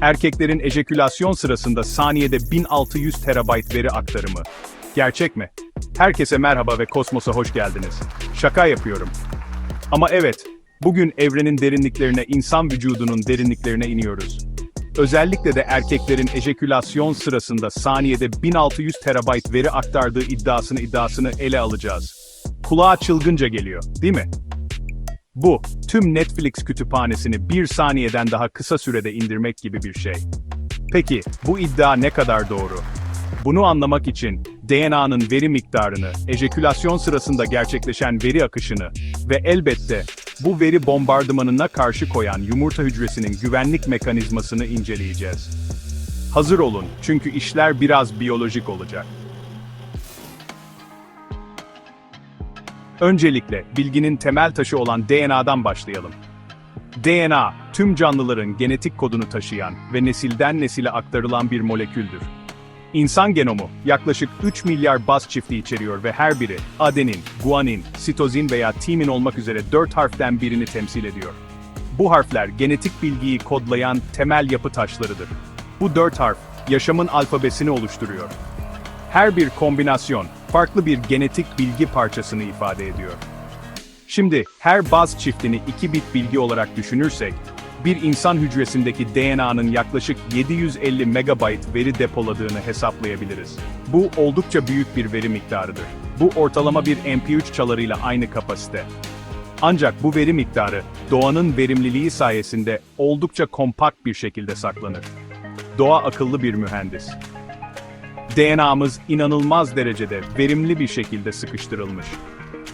Erkeklerin ejekülasyon sırasında saniyede 1600 terabayt veri aktarımı. Gerçek mi? Herkese merhaba ve Kosmos'a hoş geldiniz. Şaka yapıyorum. Ama evet, bugün evrenin derinliklerine, insan vücudunun derinliklerine iniyoruz. Özellikle de erkeklerin ejekülasyon sırasında saniyede 1600 terabayt veri aktardığı iddiasını iddiasını ele alacağız. Kulağa çılgınca geliyor, değil mi? Bu, tüm Netflix kütüphanesini bir saniyeden daha kısa sürede indirmek gibi bir şey. Peki, bu iddia ne kadar doğru? Bunu anlamak için DNA'nın veri miktarını, ejekülasyon sırasında gerçekleşen veri akışını ve elbette bu veri bombardımanına karşı koyan yumurta hücresinin güvenlik mekanizmasını inceleyeceğiz. Hazır olun çünkü işler biraz biyolojik olacak. Öncelikle bilginin temel taşı olan DNA'dan başlayalım. DNA, tüm canlıların genetik kodunu taşıyan ve nesilden nesile aktarılan bir moleküldür. İnsan genomu yaklaşık 3 milyar baz çifti içeriyor ve her biri adenin, guanin, sitozin veya timin olmak üzere 4 harften birini temsil ediyor. Bu harfler genetik bilgiyi kodlayan temel yapı taşlarıdır. Bu 4 harf yaşamın alfabesini oluşturuyor. Her bir kombinasyon farklı bir genetik bilgi parçasını ifade ediyor. Şimdi her baz çiftini 2 bit bilgi olarak düşünürsek, bir insan hücresindeki DNA'nın yaklaşık 750 megabayt veri depoladığını hesaplayabiliriz. Bu oldukça büyük bir veri miktarıdır. Bu ortalama bir MP3 çalarıyla aynı kapasite. Ancak bu veri miktarı, doğanın verimliliği sayesinde oldukça kompakt bir şekilde saklanır. Doğa akıllı bir mühendis. DNA'mız inanılmaz derecede verimli bir şekilde sıkıştırılmış.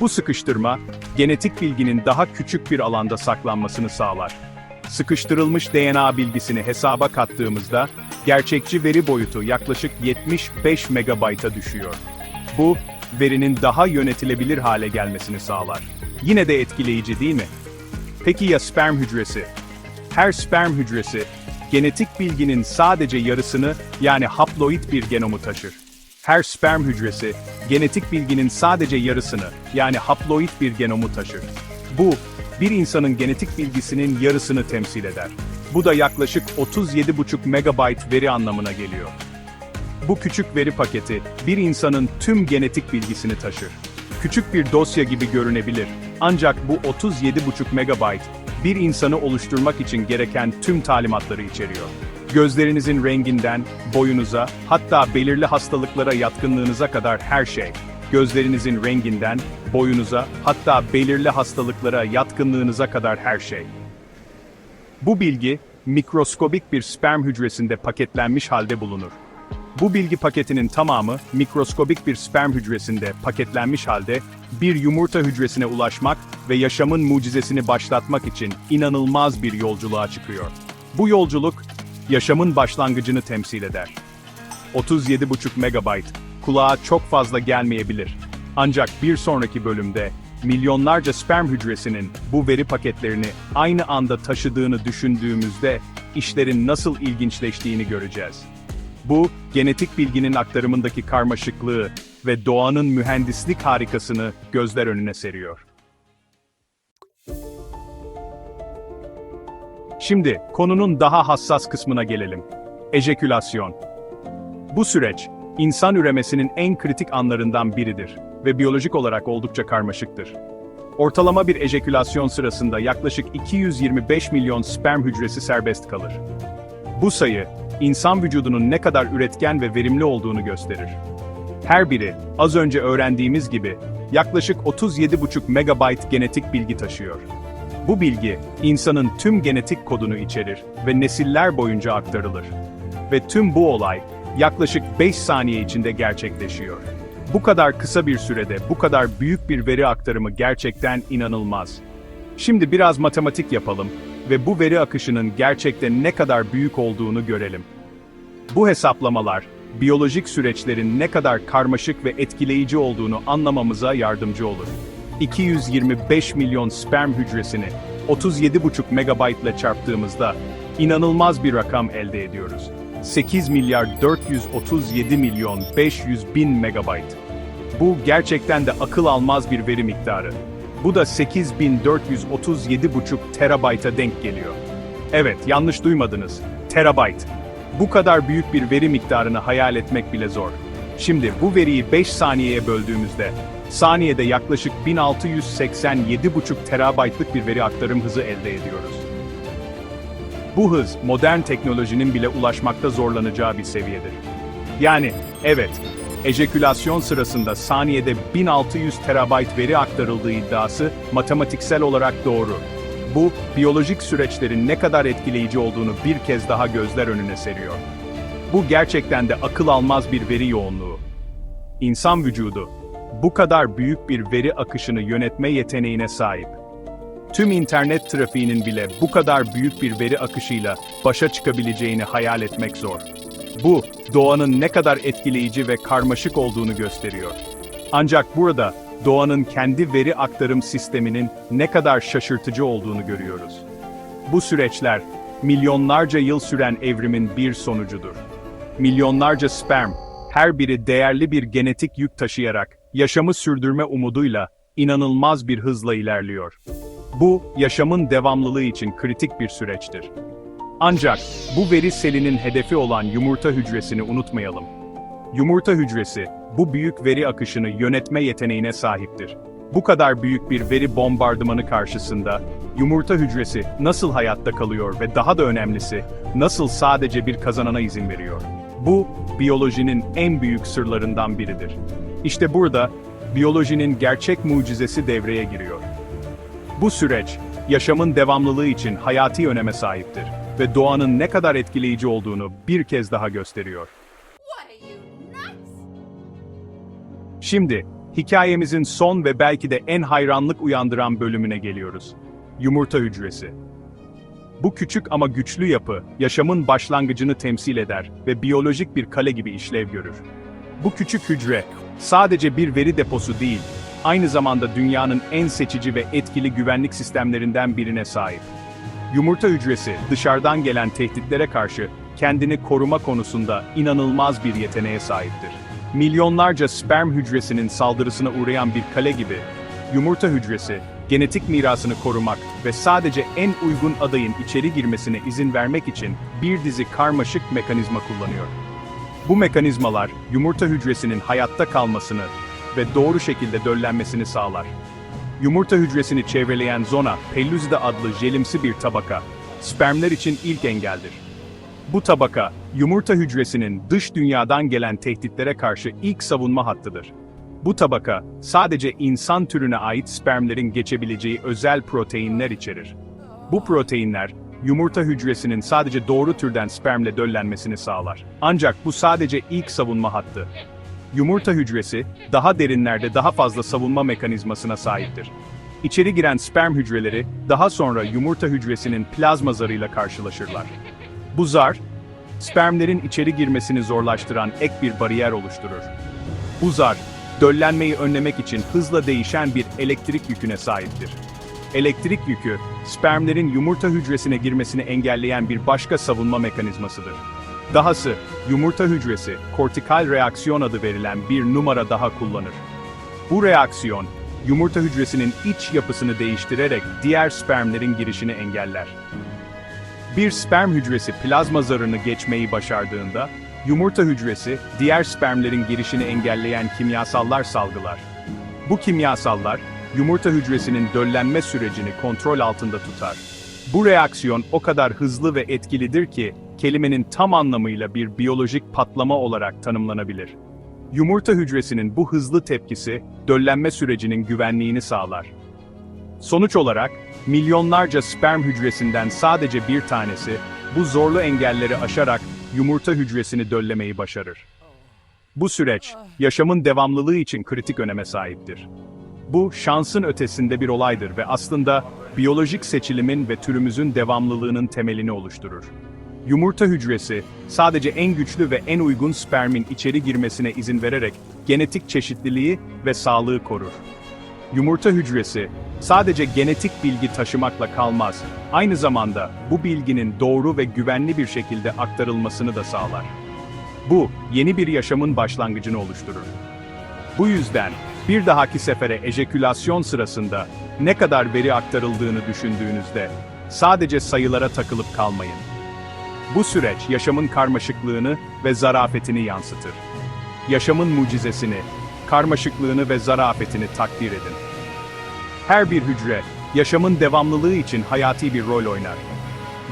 Bu sıkıştırma, genetik bilginin daha küçük bir alanda saklanmasını sağlar. Sıkıştırılmış DNA bilgisini hesaba kattığımızda, gerçekçi veri boyutu yaklaşık 75 megabayta düşüyor. Bu, verinin daha yönetilebilir hale gelmesini sağlar. Yine de etkileyici değil mi? Peki ya sperm hücresi? Her sperm hücresi, genetik bilginin sadece yarısını yani haploid bir genomu taşır. Her sperm hücresi, genetik bilginin sadece yarısını yani haploid bir genomu taşır. Bu, bir insanın genetik bilgisinin yarısını temsil eder. Bu da yaklaşık 37,5 megabayt veri anlamına geliyor. Bu küçük veri paketi, bir insanın tüm genetik bilgisini taşır. Küçük bir dosya gibi görünebilir, ancak bu 37,5 megabayt, bir insanı oluşturmak için gereken tüm talimatları içeriyor. Gözlerinizin renginden, boyunuza, hatta belirli hastalıklara yatkınlığınıza kadar her şey. Gözlerinizin renginden, boyunuza, hatta belirli hastalıklara yatkınlığınıza kadar her şey. Bu bilgi, mikroskobik bir sperm hücresinde paketlenmiş halde bulunur. Bu bilgi paketinin tamamı, mikroskobik bir sperm hücresinde paketlenmiş halde, bir yumurta hücresine ulaşmak ve yaşamın mucizesini başlatmak için inanılmaz bir yolculuğa çıkıyor. Bu yolculuk, yaşamın başlangıcını temsil eder. 37,5 megabayt, kulağa çok fazla gelmeyebilir. Ancak bir sonraki bölümde, milyonlarca sperm hücresinin bu veri paketlerini aynı anda taşıdığını düşündüğümüzde, işlerin nasıl ilginçleştiğini göreceğiz. Bu, genetik bilginin aktarımındaki karmaşıklığı ve doğanın mühendislik harikasını gözler önüne seriyor. Şimdi konunun daha hassas kısmına gelelim. Ejekülasyon. Bu süreç, insan üremesinin en kritik anlarından biridir ve biyolojik olarak oldukça karmaşıktır. Ortalama bir ejekülasyon sırasında yaklaşık 225 milyon sperm hücresi serbest kalır. Bu sayı, insan vücudunun ne kadar üretken ve verimli olduğunu gösterir. Her biri, az önce öğrendiğimiz gibi, yaklaşık 37,5 megabayt genetik bilgi taşıyor. Bu bilgi, insanın tüm genetik kodunu içerir ve nesiller boyunca aktarılır. Ve tüm bu olay, yaklaşık 5 saniye içinde gerçekleşiyor. Bu kadar kısa bir sürede bu kadar büyük bir veri aktarımı gerçekten inanılmaz. Şimdi biraz matematik yapalım ve bu veri akışının gerçekten ne kadar büyük olduğunu görelim. Bu hesaplamalar, biyolojik süreçlerin ne kadar karmaşık ve etkileyici olduğunu anlamamıza yardımcı olur. 225 milyon sperm hücresini 37,5 megabayt ile çarptığımızda inanılmaz bir rakam elde ediyoruz. 8 milyar 437 milyon 500 bin megabayt. Bu gerçekten de akıl almaz bir veri miktarı. Bu da 8437,5 terabayta denk geliyor. Evet, yanlış duymadınız. Terabayt. Bu kadar büyük bir veri miktarını hayal etmek bile zor. Şimdi bu veriyi 5 saniyeye böldüğümüzde, saniyede yaklaşık 1687,5 terabaytlık bir veri aktarım hızı elde ediyoruz. Bu hız, modern teknolojinin bile ulaşmakta zorlanacağı bir seviyedir. Yani, evet, ejekülasyon sırasında saniyede 1600 terabayt veri aktarıldığı iddiası matematiksel olarak doğru. Bu, biyolojik süreçlerin ne kadar etkileyici olduğunu bir kez daha gözler önüne seriyor. Bu gerçekten de akıl almaz bir veri yoğunluğu. İnsan vücudu, bu kadar büyük bir veri akışını yönetme yeteneğine sahip. Tüm internet trafiğinin bile bu kadar büyük bir veri akışıyla başa çıkabileceğini hayal etmek zor. Bu, doğanın ne kadar etkileyici ve karmaşık olduğunu gösteriyor. Ancak burada, doğanın kendi veri aktarım sisteminin ne kadar şaşırtıcı olduğunu görüyoruz. Bu süreçler, milyonlarca yıl süren evrimin bir sonucudur. Milyonlarca sperm, her biri değerli bir genetik yük taşıyarak, yaşamı sürdürme umuduyla, inanılmaz bir hızla ilerliyor. Bu, yaşamın devamlılığı için kritik bir süreçtir. Ancak, bu veri selinin hedefi olan yumurta hücresini unutmayalım. Yumurta hücresi, bu büyük veri akışını yönetme yeteneğine sahiptir. Bu kadar büyük bir veri bombardımanı karşısında, yumurta hücresi nasıl hayatta kalıyor ve daha da önemlisi, nasıl sadece bir kazanana izin veriyor? Bu, biyolojinin en büyük sırlarından biridir. İşte burada, biyolojinin gerçek mucizesi devreye giriyor. Bu süreç, yaşamın devamlılığı için hayati öneme sahiptir ve doğanın ne kadar etkileyici olduğunu bir kez daha gösteriyor. Şimdi, hikayemizin son ve belki de en hayranlık uyandıran bölümüne geliyoruz. Yumurta hücresi. Bu küçük ama güçlü yapı, yaşamın başlangıcını temsil eder ve biyolojik bir kale gibi işlev görür. Bu küçük hücre, sadece bir veri deposu değil, aynı zamanda dünyanın en seçici ve etkili güvenlik sistemlerinden birine sahip. Yumurta hücresi, dışarıdan gelen tehditlere karşı kendini koruma konusunda inanılmaz bir yeteneğe sahiptir. Milyonlarca sperm hücresinin saldırısına uğrayan bir kale gibi, yumurta hücresi, genetik mirasını korumak ve sadece en uygun adayın içeri girmesine izin vermek için bir dizi karmaşık mekanizma kullanıyor. Bu mekanizmalar, yumurta hücresinin hayatta kalmasını ve doğru şekilde döllenmesini sağlar. Yumurta hücresini çevreleyen zona, pellüzide adlı jelimsi bir tabaka, spermler için ilk engeldir. Bu tabaka, yumurta hücresinin dış dünyadan gelen tehditlere karşı ilk savunma hattıdır. Bu tabaka, sadece insan türüne ait spermlerin geçebileceği özel proteinler içerir. Bu proteinler, yumurta hücresinin sadece doğru türden spermle döllenmesini sağlar. Ancak bu sadece ilk savunma hattı. Yumurta hücresi, daha derinlerde daha fazla savunma mekanizmasına sahiptir. İçeri giren sperm hücreleri, daha sonra yumurta hücresinin plazma zarıyla karşılaşırlar. Bu zar, spermlerin içeri girmesini zorlaştıran ek bir bariyer oluşturur. Bu zar, döllenmeyi önlemek için hızla değişen bir elektrik yüküne sahiptir. Elektrik yükü, spermlerin yumurta hücresine girmesini engelleyen bir başka savunma mekanizmasıdır. Dahası, yumurta hücresi, kortikal reaksiyon adı verilen bir numara daha kullanır. Bu reaksiyon, yumurta hücresinin iç yapısını değiştirerek diğer spermlerin girişini engeller. Bir sperm hücresi plazma zarını geçmeyi başardığında, yumurta hücresi diğer spermlerin girişini engelleyen kimyasallar salgılar. Bu kimyasallar, yumurta hücresinin döllenme sürecini kontrol altında tutar. Bu reaksiyon o kadar hızlı ve etkilidir ki, kelimenin tam anlamıyla bir biyolojik patlama olarak tanımlanabilir. Yumurta hücresinin bu hızlı tepkisi, döllenme sürecinin güvenliğini sağlar. Sonuç olarak, milyonlarca sperm hücresinden sadece bir tanesi, bu zorlu engelleri aşarak yumurta hücresini döllemeyi başarır. Bu süreç, yaşamın devamlılığı için kritik öneme sahiptir. Bu, şansın ötesinde bir olaydır ve aslında biyolojik seçilimin ve türümüzün devamlılığının temelini oluşturur. Yumurta hücresi, sadece en güçlü ve en uygun spermin içeri girmesine izin vererek genetik çeşitliliği ve sağlığı korur. Yumurta hücresi, sadece genetik bilgi taşımakla kalmaz, aynı zamanda bu bilginin doğru ve güvenli bir şekilde aktarılmasını da sağlar. Bu, yeni bir yaşamın başlangıcını oluşturur. Bu yüzden, bir dahaki sefere ejekülasyon sırasında ne kadar veri aktarıldığını düşündüğünüzde, sadece sayılara takılıp kalmayın. Bu süreç yaşamın karmaşıklığını ve zarafetini yansıtır. Yaşamın mucizesini, karmaşıklığını ve zarafetini takdir edin. Her bir hücre, yaşamın devamlılığı için hayati bir rol oynar.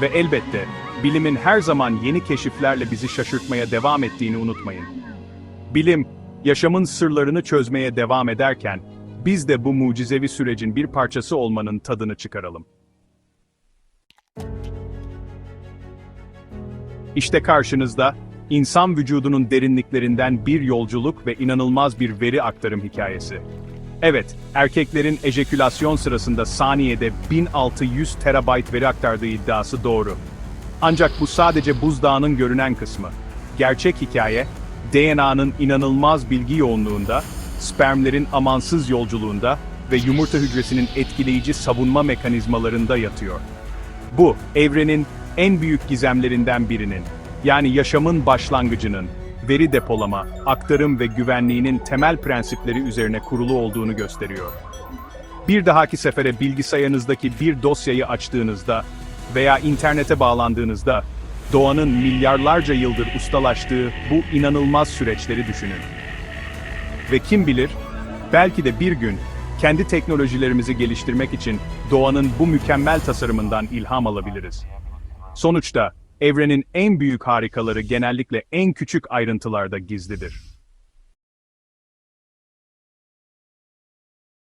Ve elbette, bilimin her zaman yeni keşiflerle bizi şaşırtmaya devam ettiğini unutmayın. Bilim, yaşamın sırlarını çözmeye devam ederken, biz de bu mucizevi sürecin bir parçası olmanın tadını çıkaralım. İşte karşınızda, insan vücudunun derinliklerinden bir yolculuk ve inanılmaz bir veri aktarım hikayesi. Evet, erkeklerin ejekülasyon sırasında saniyede 1600 terabayt veri aktardığı iddiası doğru. Ancak bu sadece buzdağının görünen kısmı. Gerçek hikaye, DNA'nın inanılmaz bilgi yoğunluğunda, spermlerin amansız yolculuğunda ve yumurta hücresinin etkileyici savunma mekanizmalarında yatıyor. Bu, evrenin en büyük gizemlerinden birinin, yani yaşamın başlangıcının, veri depolama, aktarım ve güvenliğinin temel prensipleri üzerine kurulu olduğunu gösteriyor. Bir dahaki sefere bilgisayarınızdaki bir dosyayı açtığınızda veya internete bağlandığınızda, doğanın milyarlarca yıldır ustalaştığı bu inanılmaz süreçleri düşünün. Ve kim bilir, belki de bir gün kendi teknolojilerimizi geliştirmek için doğanın bu mükemmel tasarımından ilham alabiliriz. Sonuçta evrenin en büyük harikaları genellikle en küçük ayrıntılarda gizlidir.